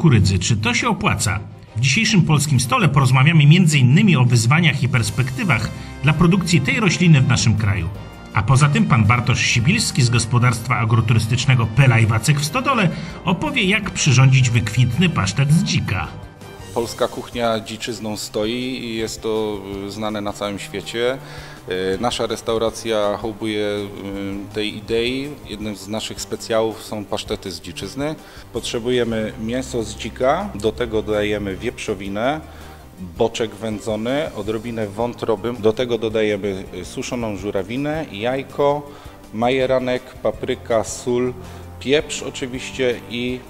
Kukurydzy, czy to się opłaca? W dzisiejszym polskim stole porozmawiamy m.in. o wyzwaniach i perspektywach dla produkcji tej rośliny w naszym kraju. A poza tym pan Bartosz Sibilski z gospodarstwa agroturystycznego Pela i Wacek w Stodole opowie, jak przyrządzić wykwintny pasztet z dzika. Polska kuchnia dziczyzną stoi i jest to y, znane na całym świecie. Y, Nasza restauracja hołbuje y, tej idei. Jednym z naszych specjałów są pasztety z dziczyzny. Potrzebujemy mięso z dzika, do tego dodajemy wieprzowinę, boczek wędzony, odrobinę wątroby. Do tego dodajemy suszoną żurawinę, jajko, majeranek, papryka, sól, pieprz oczywiście i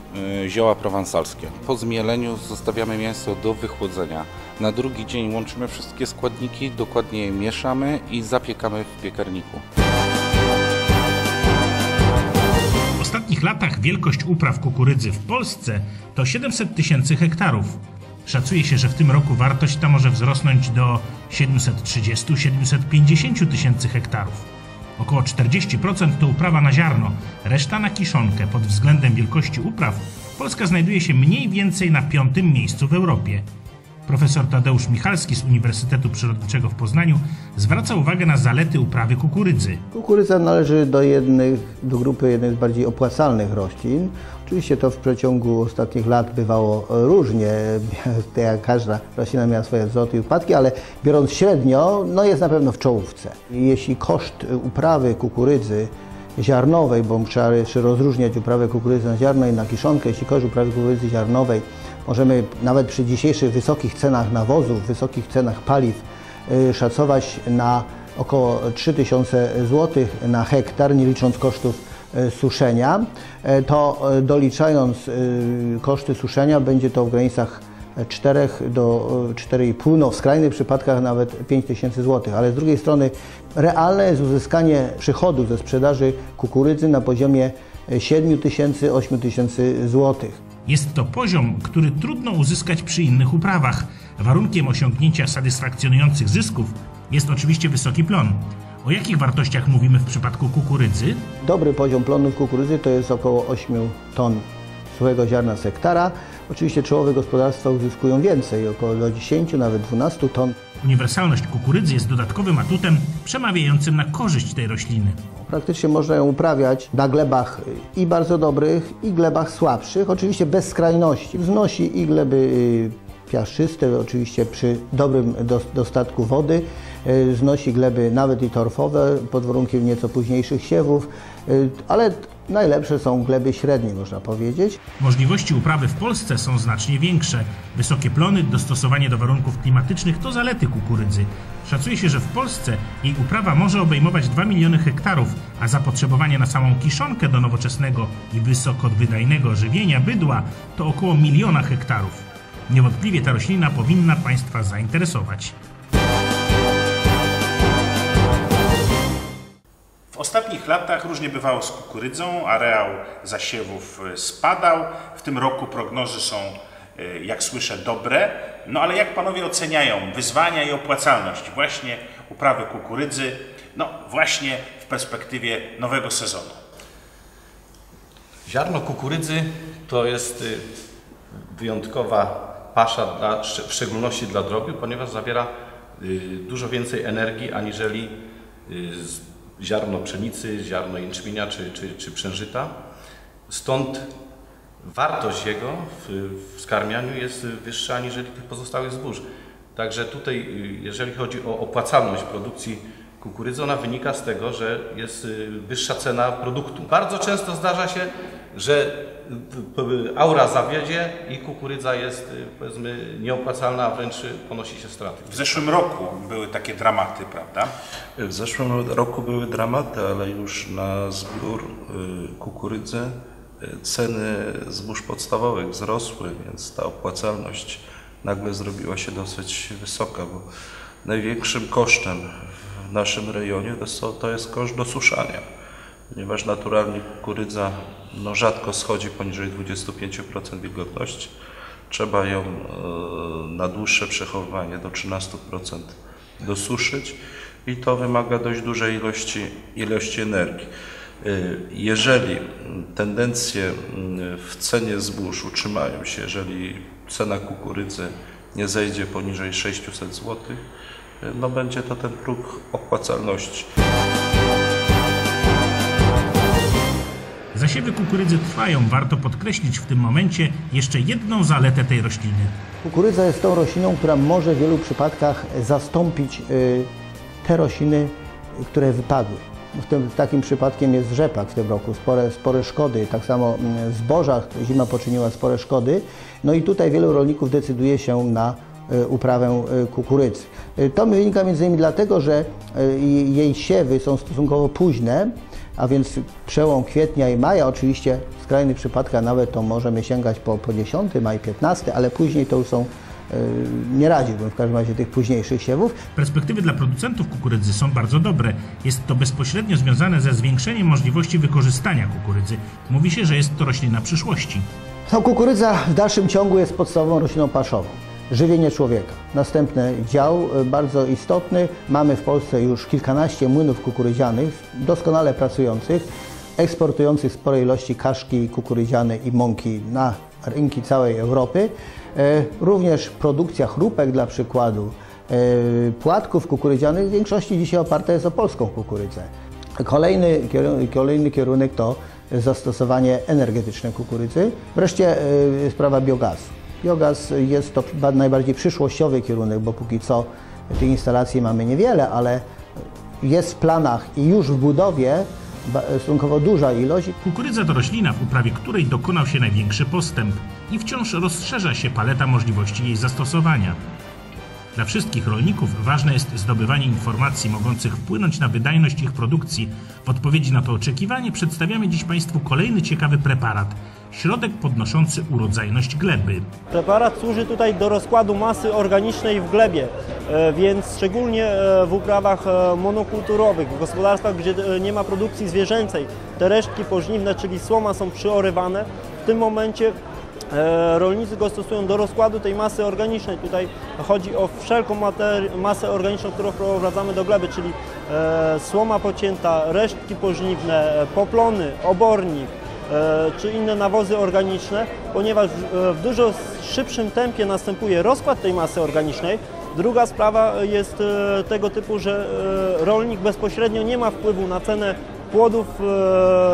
y, zioła prowansalskie. Po zmieleniu zostawiamy mięso do wychłodzenia. Na drugi dzień łączymy wszystkie składniki, dokładnie je mieszamy i zapiekamy w piekarniku. W ostatnich latach wielkość upraw kukurydzy w Polsce to 700 tysięcy hektarów. Szacuje się, że w tym roku wartość ta może wzrosnąć do 730-750 tysięcy hektarów. Około 40% to uprawa na ziarno, reszta na kiszonkę. Pod względem wielkości upraw Polska znajduje się mniej więcej na piątym miejscu w Europie. Profesor Tadeusz Michalski z Uniwersytetu Przyrodniczego w Poznaniu zwraca uwagę na zalety uprawy kukurydzy. Kukurydza należy do, jednych, do grupy jednych z bardziej opłacalnych roślin. Oczywiście to w przeciągu ostatnich lat bywało różnie, jak każda roślina miała swoje wzloty i upadki, ale biorąc średnio, no jest na pewno w czołówce. Jeśli koszt uprawy kukurydzy ziarnowej, bo trzeba jeszcze rozróżniać uprawę kukurydzy na ziarno i na kiszonkę, jeśli koszt uprawy kukurydzy ziarnowej możemy nawet przy dzisiejszych wysokich cenach nawozów, wysokich cenach paliw y, szacować na około 3000 zł na hektar, nie licząc kosztów suszenia, y, to doliczając koszty suszenia będzie to w granicach 4 do 4,5, no w skrajnych przypadkach nawet 5 tysięcy złotych, ale z drugiej strony realne jest uzyskanie przychodu ze sprzedaży kukurydzy na poziomie 7 tysięcy, 8 tysięcy złotych. Jest to poziom, który trudno uzyskać przy innych uprawach. Warunkiem osiągnięcia satysfakcjonujących zysków jest oczywiście wysoki plon. O jakich wartościach mówimy w przypadku kukurydzy? Dobry poziom plonu kukurydzy to jest około 8 ton suchego ziarna z hektara. Oczywiście czołowe gospodarstwa uzyskują więcej, około 10, nawet 12 ton. Uniwersalność kukurydzy jest dodatkowym atutem przemawiającym na korzyść tej rośliny. Praktycznie można ją uprawiać na glebach i bardzo dobrych, i glebach słabszych, oczywiście bez skrajności. Wznosi i gleby y, piaszczyste, oczywiście przy dobrym dostatku wody. Y, znosi gleby nawet i torfowe pod warunkiem nieco późniejszych siewów, y, ale najlepsze są gleby średnie, można powiedzieć. Możliwości uprawy w Polsce są znacznie większe. Wysokie plony, dostosowanie do warunków klimatycznych to zalety kukurydzy. Szacuje się, że w Polsce jej uprawa może obejmować 2 miliony hektarów, a zapotrzebowanie na samą kiszonkę do nowoczesnego i wysokowydajnego żywienia bydła to około miliona hektarów. Niewątpliwie ta roślina powinna Państwa zainteresować. W ostatnich latach różnie bywało z kukurydzą, areał zasiewów e, spadał. W tym roku prognozy są, e, jak słyszę, dobre. No ale jak panowie oceniają wyzwania i opłacalność właśnie uprawy kukurydzy, no właśnie w perspektywie nowego sezonu? Ziarno kukurydzy to jest y, wyjątkowa pasza, dla, w szczególności dla drobiu, ponieważ zawiera y, dużo więcej energii aniżeli y, ziarno pszenicy, ziarno jęczmienia czy, czy, czy przężyta. Stąd wartość jego w, w skarmianiu jest wyższa aniżeli tych pozostałych zbóż. Także tutaj, y, jeżeli chodzi o opłacalność produkcji kukurydzy, ona wynika z tego, że jest wyższa cena produktu. Bardzo często zdarza się, że aura zawiedzie i kukurydza jest powiedzmy nieopłacalna, a wręcz ponosi się straty. W zeszłym roku były takie dramaty, prawda? W zeszłym roku były dramaty, ale już na zbiór y, kukurydzy y, ceny zbóż podstawowych wzrosły, więc ta opłacalność nagle zrobiła się dosyć wysoka, bo największym kosztem w naszym rejonie to jest koszt dosuszania ponieważ naturalnie kukurydza no, rzadko schodzi poniżej 25% wilgotności. Trzeba ją e, na dłuższe przechowywanie do 13% dosuszyć i to wymaga dość dużej ilości, ilości energii. Jeżeli tendencje w cenie zbóż utrzymają się, jeżeli cena kukurydzy nie zejdzie poniżej 600 zł, no będzie to ten próg opłacalności. Zasiewy kukurydzy trwają. Warto podkreślić w tym momencie jeszcze jedną zaletę tej rośliny. Kukurydza jest tą rośliną, która może w wielu przypadkach zastąpić y, te rośliny, które wypadły. W tym, takim przypadkiem jest rzepak w tym roku, spore, spore szkody, tak samo mm, w zbożach zima poczyniła spore szkody. No i tutaj wielu rolników decyduje się na y, uprawę y, kukurydzy. To wynika między innymi dlatego, że jej siewy są stosunkowo późne, a więc przełom kwietnia i maja, oczywiście w skrajnych przypadkach nawet to możemy sięgać po, po 10 maj, 15, ale później to już są yy, nie radziłbym w każdym razie tych późniejszych siewów. Perspektywy dla producentów kukurydzy są bardzo dobre. Jest to bezpośrednio związane ze zwiększeniem możliwości wykorzystania kukurydzy. Mówi się, że jest to roślina przyszłości. No, kukurydza w dalszym ciągu jest podstawową rośliną paszową żywienie człowieka. Następny dział e, bardzo istotny. Mamy w Polsce już kilkanaście młynów kukurydzianych, doskonale pracujących, eksportujących spore ilości kaszki kukurydzianej i mąki na rynki całej Europy. E, również produkcja chrupek dla przykładu, e, płatków kukurydzianych w większości dzisiaj oparta jest o polską kukurydzę. Kolejny, kolejny kierunek to zastosowanie energetyczne kukurydzy. Wreszcie sprawa biogazu. Biogaz jest to najbardziej przyszłościowy kierunek, bo póki co tych instalacji mamy niewiele, ale jest w planach i już w budowie stosunkowo duża ilość. Kukurydza to roślina, w uprawie której dokonał się największy postęp i wciąż rozszerza się paleta możliwości jej zastosowania. Dla wszystkich rolników ważne jest zdobywanie informacji mogących wpłynąć na wydajność ich produkcji. W odpowiedzi na to oczekiwanie przedstawiamy dziś Państwu kolejny ciekawy preparat środek podnoszący urodzajność gleby. Preparat służy tutaj do rozkładu masy organicznej w glebie, e, więc szczególnie e, w uprawach e, monokulturowych, w gospodarstwach, gdzie nie ma produkcji zwierzęcej, te resztki pożniwne, czyli słoma są przyorywane. W tym momencie rolnicy go stosują do rozkładu tej masy organicznej. Tutaj chodzi o wszelką masę organiczną, którą wprowadzamy do gleby, czyli słoma pocięta, resztki pożniwne, poplony, obornik, E, czy inne nawozy organiczne, ponieważ w dużo szybszym tempie następuje rozkład tej masy organicznej. Druga sprawa jest e, tego typu, że e, rolnik bezpośrednio nie ma wpływu na cenę płodów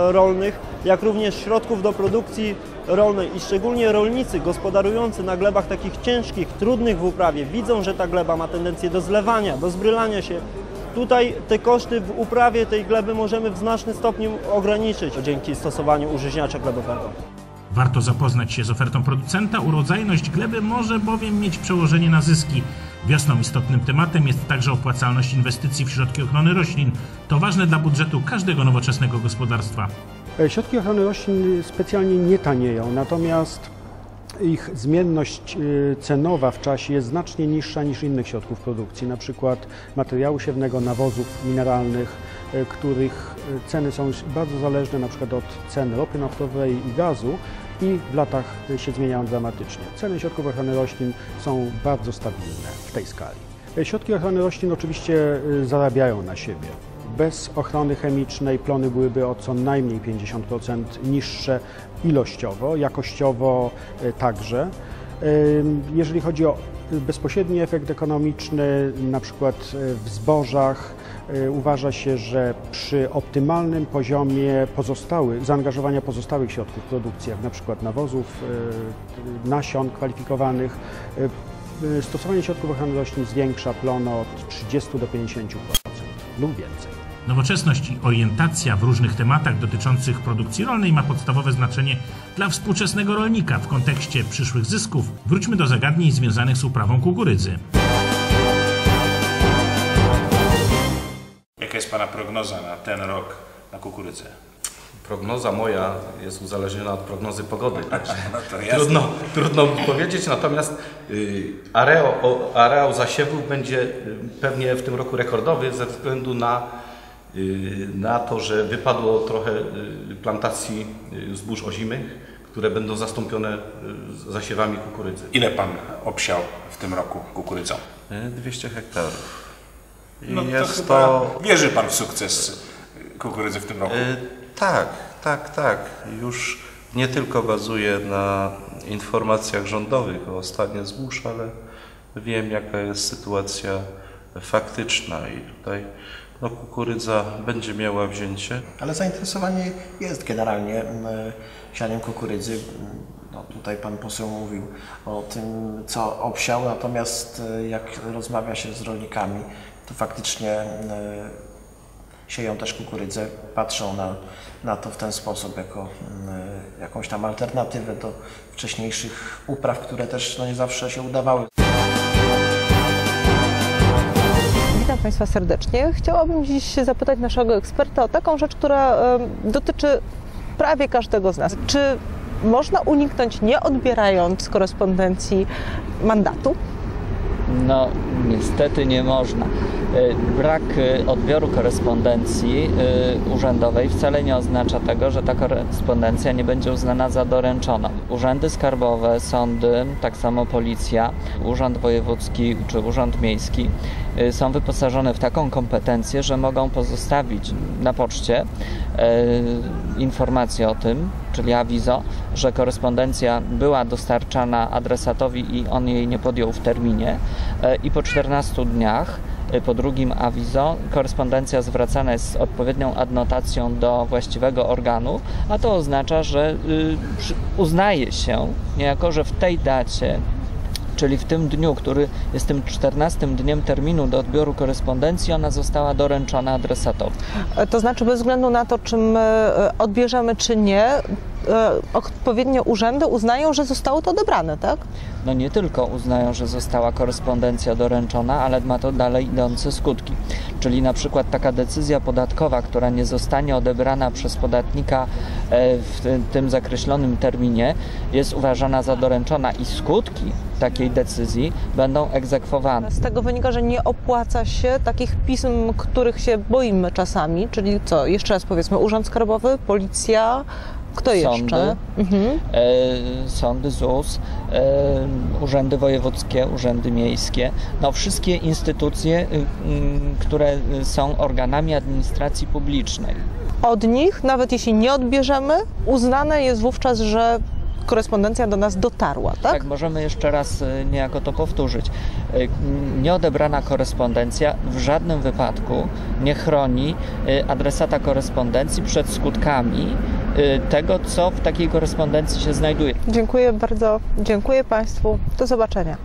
rolnych, jak również środków do produkcji rolnej i szczególnie rolnicy gospodarujący na glebach takich ciężkich, trudnych w uprawie widzą, że ta gleba ma tendencję do zlewania, do zbrylania się, Tutaj te koszty w uprawie tej gleby możemy w znacznym stopniu ograniczyć dzięki stosowaniu użyźniacza glebowego. Warto zapoznać się z ofertą producenta. Urodzajność gleby może bowiem mieć przełożenie na zyski. Wiosną istotnym tematem jest także opłacalność inwestycji w środki ochrony roślin. To ważne dla budżetu każdego nowoczesnego gospodarstwa. Środki ochrony roślin specjalnie nie tanieją, natomiast ich zmienność y, cenowa w czasie jest znacznie niższa niż innych środków produkcji, na przykład materiału siewnego, nawozów mineralnych, y, których ceny są bardzo zależne na przykład od ceny ropy naftowej i gazu i w latach się zmieniają dramatycznie. Ceny środków ochrony roślin są bardzo stabilne w tej skali. Środki ochrony roślin oczywiście zarabiają na siebie. Bez ochrony chemicznej plony byłyby o co najmniej 50% niższe ilościowo, jakościowo e, także. Jeżeli chodzi o bezpośredni efekt ekonomiczny, na przykład e, w zbożach, e, uważa się, że przy optymalnym poziomie pozostałych, zaangażowania pozostałych środków produkcji, jak na przykład nawozów, nasion kwalifikowanych, stosowanie środków ochrony roślin zwiększa plon od 30 do 50% lub więcej. Nowoczesność i orientacja w różnych tematach dotyczących produkcji rolnej ma podstawowe znaczenie dla współczesnego rolnika w kontekście przyszłych zysków. Wróćmy do zagadnień związanych z uprawą kukurydzy. Jaka jest Pana prognoza na ten rok na kukurydzę? Prognoza moja jest uzależniona od prognozy pogody, także no trudno, trudno powiedzieć, natomiast y, areał, areał zasiewów będzie y, pewnie w tym roku rekordowy ze względu na na to, że wypadło trochę y, plantacji y, zbóż ozimych, które będą zastąpione zasiewami kukurydzy. Ile Pan obsiał w tym roku kukurydzą? 200 hektarów. I no jest to, to... Wierzy Pan w sukces kukurydzy w tym roku? Tak, tak, tak. Już nie tylko bazuje na informacjach rządowych o stanie zbóż, ale wiem jaka jest sytuacja faktyczna i tutaj no, kukurydza będzie miała wzięcie. Ale zainteresowanie jest generalnie mm, sianiem kukurydzy. Mm, No, tutaj pan poseł mówił o tym, co obsiał, natomiast e, jak rozmawia się z rolnikami, to faktycznie e, sieją też kukurydzę, patrzą na, na to w ten sposób, jako mm, e, jakąś tam alternatywę do wcześniejszych upraw, które też no, nie zawsze się udawały. Witam Państwa serdecznie. Chciałabym dziś zapytać naszego eksperta o taką rzecz, która dotyczy prawie każdego z nas. Czy można uniknąć, nie odbierając korespondencji, mandatu? No, niestety nie można. Y, Brak y, odbioru korespondencji y, urzędowej wcale nie oznacza tego, że ta korespondencja nie będzie uznana za doręczoną. Urzędy skarbowe, sądy, tak samo policja, urząd wojewódzki czy urząd miejski są wyposażone w taką kompetencję, że mogą pozostawić na poczcie y, informację o tym, czyli awizo, że korespondencja była dostarczana adresatowi i on jej nie podjął w terminie e, i po 14 dniach po drugim awizo korespondencja zwracana jest z odpowiednią adnotacją do właściwego organu, a to oznacza, że y, uznaje się niejako, że w tej dacie czyli w tym dniu, który jest tym 14 dniem terminu do odbioru korespondencji, ona została doręczona adresatowi. To znaczy, bez względu na to, czy my e, odbierzemy, czy nie, odpowiednie urzędy uznają, że zostało to odebrane, tak? no nie tylko uznają, że została korespondencja doręczona, ale ma to dalej idące skutki. Czyli na przykład taka decyzja podatkowa, która nie zostanie odebrana przez podatnika e, w tym zakreślonym terminie, jest uważana za doręczona i skutki takiej decyzji będą egzekwowane. Z tego wynika, że nie opłaca się takich pism, których się boimy czasami, czyli co, jeszcze raz powiedzmy, Urząd Skarbowy, Policja, kto Sądy. jeszcze? Mhm. e, sądy ZUS, e, urzędy wojewódzkie, urzędy miejskie, no wszystkie instytucje, y, mm, które są organami administracji publicznej. Od nich, nawet jeśli nie odbierzemy, uznane jest wówczas, że korespondencja do nas dotarła, tak? Tak, możemy jeszcze raz y, niejako to powtórzyć. Y, Nieodebrana korespondencja w żadnym wypadku nie chroni adresata korespondencji przed skutkami tego, co w takiej korespondencji się znajduje. Dziękuję bardzo, dziękuję Państwu, do zobaczenia.